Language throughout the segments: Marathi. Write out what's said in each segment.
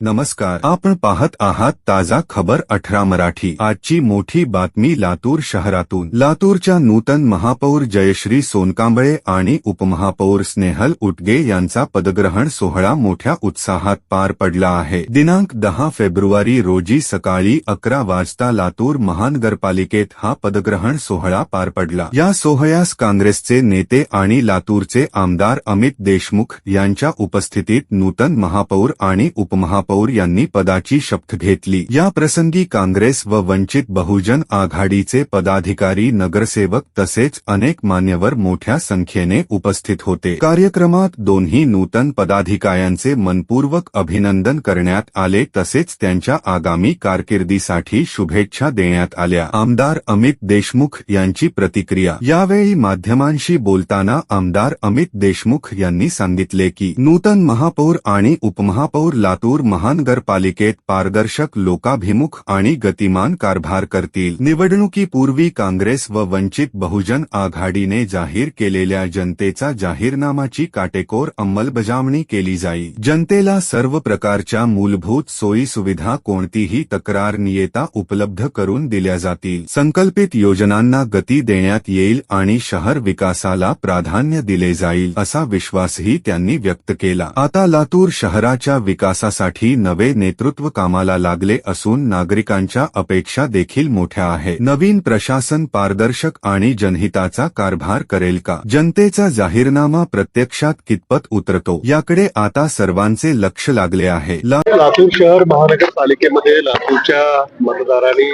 नमस्कार, आपण पाहत आहात ताज़ा खबर अठरा मराठी. आजची मोठी बातमी लातूर शहरातून. लातूरच्या नूतन महापौर जयश्री सोनकांबळे आणि उपमहापौर स्नेहल उटगे यांचा पदग्रहण सोहळा मोठ्या उत्साहात पार पडला आहे. दिनांक दहा फेब्रुवारी रोजी सकाळी अकरा वाजता लातूर महानगरपालिकेत हा पदग्रहण सोहळा पार पडला. या सोहळ्यास काँग्रेसचे नेते आणि लातूरचे आमदार अमित देशमुख यांच्या उपस्थितीत नूतन महापौर आणि उपमहापौर यांनी पदाची शपथ घेतली. या प्रसंगी काँग्रेस व वंचित बहुजन आघाडीचे पदाधिकारी नगरसेवक तसेच अनेक मान्यवर मोठ्या संख्येने उपस्थित होते. कार्यक्रमात दोन्ही नूतन पदाधिकाऱ्यांचे मनपूर्वक अभिनंदन करण्यात आले. तसेच त्यांच्या आगामी कारकिर्दीसाठी शुभेच्छा देण्यात आल्या. आमदार अमित देशमुख यांची प्रतिक्रिया. यावेळी माध्यमांशी बोलताना आमदार अमित देशमुख यांनी सांगितले की नूतन महापौर आणि उपमहापौर लातूर महानगरपालिकेत पारदर्शक लोकाभिमुख आणि गतिमान कारभार करतील. निवडणुकीपूर्वी काँग्रेस व वंचित बहुजन आघाडीने जाहीर केलेल्या जनतेचा जाहीरनामाची काटेकोर अंमलबजावणी केली जाईल. जनतेला सर्व प्रकारच्या मूलभूत सोयी सुविधा कोणतीही तक्रार नियता उपलब्ध करून दिल्या जातील. संकल्पित योजनांना गती देण्यात येईल आणि शहर विकासाला प्राधान्य दिले जाईल असा विश्वासही त्यांनी व्यक्त केला. आता लातूर शहराच्या विकासासाठी नवे नेतृत्व कामाला लागले असून नागरिकांच्या अपेक्षा देखील मोठ्या आहे. नवीन प्रशासन पारदर्शक आणि जनहिताचा कारभार करेल का? जनतेचा जाहीरनामा प्रत्यक्षात कितपत उतरतो? याकडे आता सर्वांचे लक्ष लागले आहे. लातूर शहर महानगरपालिकेमध्ये लातूरच्या मतदारांनी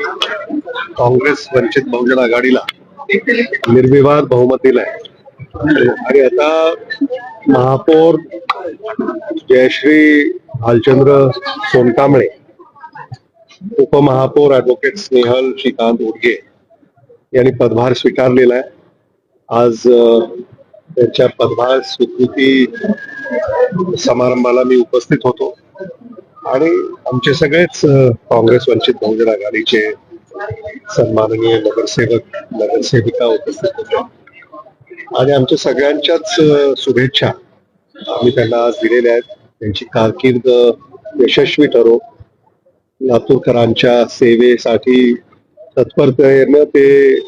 काँग्रेस वंचित बहुजन आघाडीला निर्विवाद बहुमत दिलाय आणि आता महापौर जयश्री भालचंद्र सोनकांबळे उपमहापौर ऍडव्होकेट स्नेहल श्रीकांत उडगे यांनी पदभार स्वीकारलेला आहे. आज त्यांच्या पदभार स्वीकृती समारंभाला मी उपस्थित होतो. आणि आमचे सगळेच काँग्रेस वंचित बहुजन आघाडीचे सन्माननीय नगरसेवक नगरसेविका उपस्थित होते. आणि आमच्या सगळ्यांच्याच शुभेच्छा आम्ही त्यांना आज दिलेल्या आहेत. त्यांची कारकीर्द यशस्वी ठरो. लातूरकरांच्या सेवेसाठी तत्परतेनं ते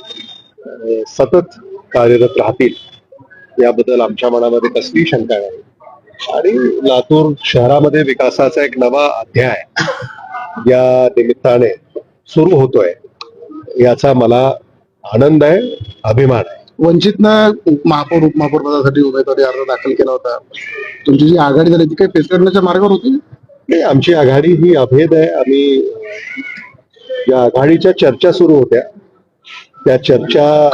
सतत कार्यरत राहतील याबद्दल आमच्या मनामध्ये कसलीही शंका नाही. आणि लातूर शहरामध्ये विकासाचा एक नवा अध्याय या निमित्ताने सुरू होतोय याचा मला आनंद आहे अभिमान आहे. वंचितनं महापौर उपमहापौर पदासाठी उमेदवारी अर्ज दाखल केला होता. तुमची जी आघाडी झाली ती काही पेचरण्याच्या मार्गावर होती? नाही आमची आघाडी ही अभेद आहे. आम्ही या आघाडीच्या चर्चा सुरू होत्या. त्या चर्चा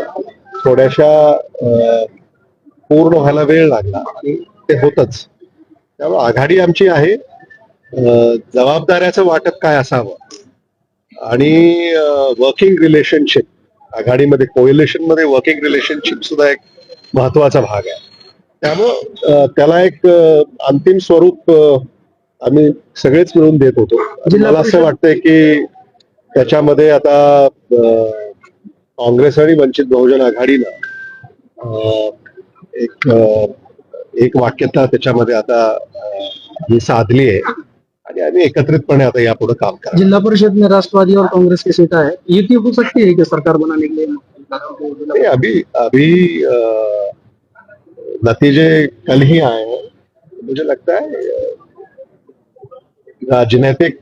थोड्याशा पूर्ण व्हायला वेळ लागला. आणि ते होतच. त्यामुळे आघाडी आमची आहे. जबाबदाऱ्याचं वाटप काय असावं? आणि वर्किंग रिलेशनशिप आघाडीमध्ये कोएलेशनमध्ये वर्किंग रिलेशनशिप सुद्धा एक महत्त्वाचा भाग आहे. त्यामुळं त्याला एक अंतिम स्वरूप आम्ही सगळेच मिळून देत होतो. मला असं वाटतंय की त्याच्यामध्ये आता काँग्रेस आणि वंचित बहुजन आघाडीनं एक एक वाक्यता त्याच्यामध्ये आता ही साधली आहे. आणि आम्ही एकत्रितपणे आता यापुढे काम करा जिला परिषद में राष्ट्रवादी और कांग्रेस की सीटा है युति हो सकती है कि सरकार बनाने के लिए नहीं अभी अभी नतीजे कल ही आए हैं मुझे लगता है राजनीतिक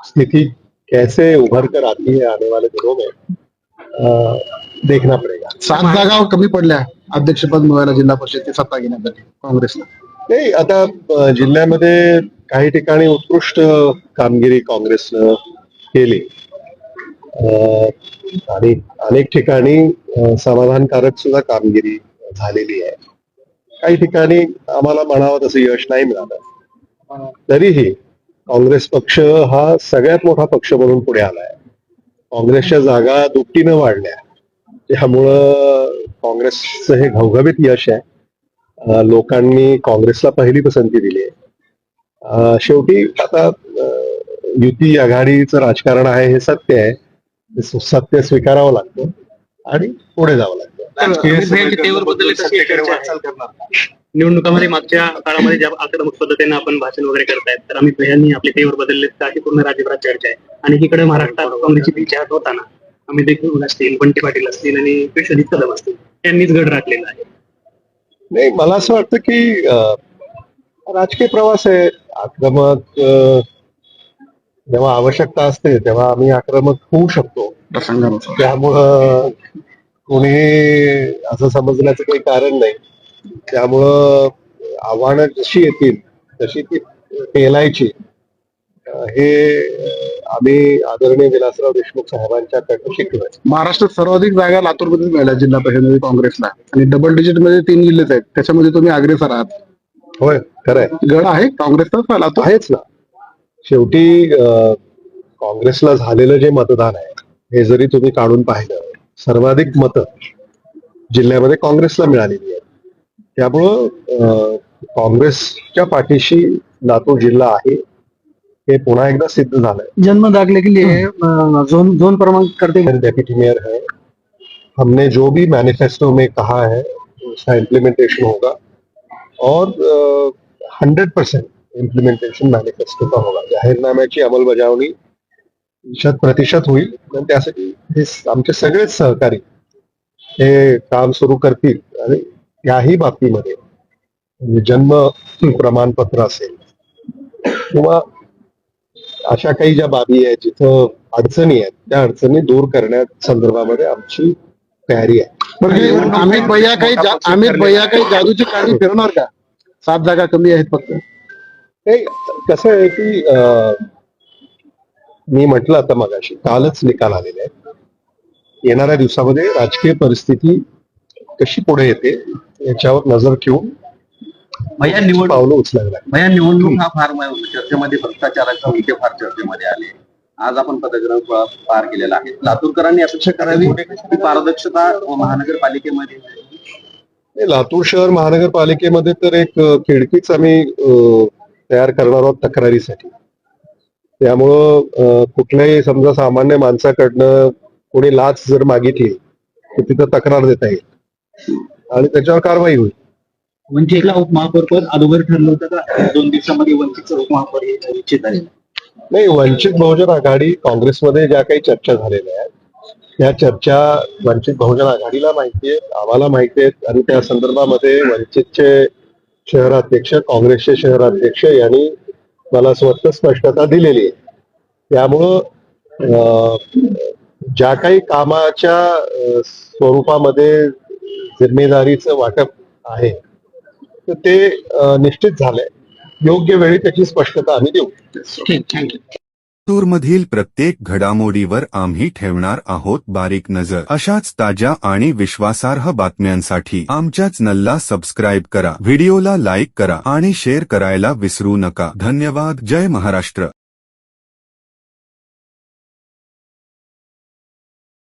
स्थिति कैसे उभर कर आती है आने वाले दिनों में देखना पड़ेगा। सात जागा कमी पडल्या अध्यक्षपद मिळायला जिल्हा परिषदची सत्ता घेण्यासाठी काँग्रेसला. नाही आता जिल्ह्यामध्ये काही ठिकाणी उत्कृष्ट कामगिरी काँग्रेसनं केली. आणि अनेक ठिकाणी समाधानकारक सुद्धा कामगिरी झालेली आहे. काही ठिकाणी आम्हाला म्हणावं तसं यश नाही मिळालं. तरीही काँग्रेस पक्ष हा सगळ्यात मोठा पक्ष म्हणून पुढे आलाय. काँग्रेसच्या जागा दुपटीनं वाढल्या. त्यामुळं काँग्रेसचं हे घवघवीत यश आहे. लोकांनी काँग्रेसला पहिली पसंती दिली आहे. अ, शेवटी आता युती आघाडीचं राजकारण आहे हे सत्य आहे. सत्य स्वीकारावं लागतं आणि पुढे जावं लागतं. निवडणुकामध्ये मागच्या काळामध्ये ज्या आक्रमक पद्धतीने आपण भाषण वगैरे करतायत तर अमित भैयांनी आपले फेवर बदलले तर अशी पूर्ण राज्यभरात चर्चा आहे. आणि इकडे महाराष्ट्रात काँग्रेसची पिछात होताना अमित देशमुख असतील बंटी पाटील असतील आणि विश्वजित कदम असतील त्यांनीच गड राखलेला आहे. नाही मला असं वाटतं की राजकीय प्रवास आहे. आक्रमक जेव्हा आवश्यकता असते तेव्हा आम्ही आक्रमक होऊ शकतो. त्यामुळं कोणी असं समजण्याचं काही कारण नाही. त्यामुळं आव्हानं जशी येतील तशी ती पेलायची हे आम्ही आदरणीय विलासराव देशमुख साहेबांच्याकडनं शिकलोय महाराष्ट्रात सर्वाधिक जागा लातूरमध्येच मिळाल्या जिल्हा परिषदेमध्ये काँग्रेसला. आणि डबल डिजिटमध्ये तीन जिल्हेच आहेत. त्याच्यामध्ये तुम्ही अग्रेसर आहात. होय खरंय. गड आहे काँग्रेसचाच लातूर? आहेच ना. शेवटी अं, काँग्रेसला झालेलं जे मतदान आहे हे जरी तुम्ही काढून पाहिलं सर्वाधिक मतं जिल्ह्यामध्ये काँग्रेसला मिळालेली आहेत. त्यामुळं अं, काँग्रेसच्या पाठीशी लातूर जिल्हा आहे. हे पुन्हा एकदा सिद्ध झालंय. जन्म दाखले के लिए जोन जोन क्रमांक करते डेप्यूटी मेयर है. हमने जो भी मैनिफेस्टो में कहा है उसका इम्प्लीमेंटेशन होगा. और हंड्रेड परसेंट इम्प्लिमेंटेशन मॅनिफेस्टो का होगा. जाहीरनाम्याची अंमलबजावणी शत प्रतिशत होईल आणि त्यासाठी हे आमचे सगळेच सहकारी हे काम सुरू करतील. आणि याही बाबतीमध्ये जन्म प्रमाणपत्र असेल किंवा अशा काही ज्या बाबी आहेत जिथं अडचणी आहेत त्या अडचणी दूर करण्या संदर्भामध्ये आमची तयारी आहे. अमित भैया काही अमित भैया काही जादूची काळजी फिरणार का? सात जागा कमी आहेत फक्त. हे कसं आहे की मी म्हटलं आता मगाशी कालच निकाल आलेले आहेत. येणाऱ्या दिवसामध्ये राजकीय परिस्थिती कशी पुढे येते याच्यावर नजर ठेवून भैया निवड पावलं भैया निवडणूक हा फार चर्चेमध्ये भ्रष्टाचाराचा मुद्दे फार चर्चेमध्ये आले. आज आपण पदग्रह पार केलेला आहे. लातूरकरांनी अपेक्षा करावी की पारदर्शता महानगरपालिकेमध्ये. लातूर शहर महानगरपालिकेमध्ये तर एक खिडकीच आम्ही तयार करणार आहोत तक्रारीसाठी. त्यामुळं कुठल्याही समजा सामान्य माणसाकडनं कोणी लाच जर मागितली तर तिथं तक्रार देता येईल. आणि त्याच्यावर कारवाई होईल. वंचितला उपमहापौर पद अगोदर ठरलं होतं का? दोन दिवसामध्ये वंचितचं उपमहापौर हे आहे. नाही वंचित बहुजन आघाडी काँग्रेसमध्ये ज्या काही चर्चा झालेल्या आहेत त्या चर्चा वंचित बहुजन आघाडीला माहिती आहेत आम्हाला माहिती आहेत. आणि त्या संदर्भामध्ये वंचितचे शहराध्यक्ष काँग्रेसचे शहराध्यक्ष यांनी मला असं वाटतं स्पष्टता दिलेली आहे. त्यामुळं ज्या काही कामाच्या स्वरूपामध्ये जिम्मेदारीचं वाटप आहे तर ते निश्चित झालंय. योग्य वेळी त्याची स्पष्टता आम्ही देऊ. ठीक थँक्यू लातूरमधील प्रत्येक घडामोडीवर आम्ही ठेवणार आहोत बारीक नजर. अशाच ताज्या आणि विश्वासार्ह बातम्यांसाठी आमच्या चॅनलला सबस्क्राईब करा. व्हिडिओला लाईक करा आणि शेअर करायला विसरू नका. धन्यवाद. जय महाराष्ट्र.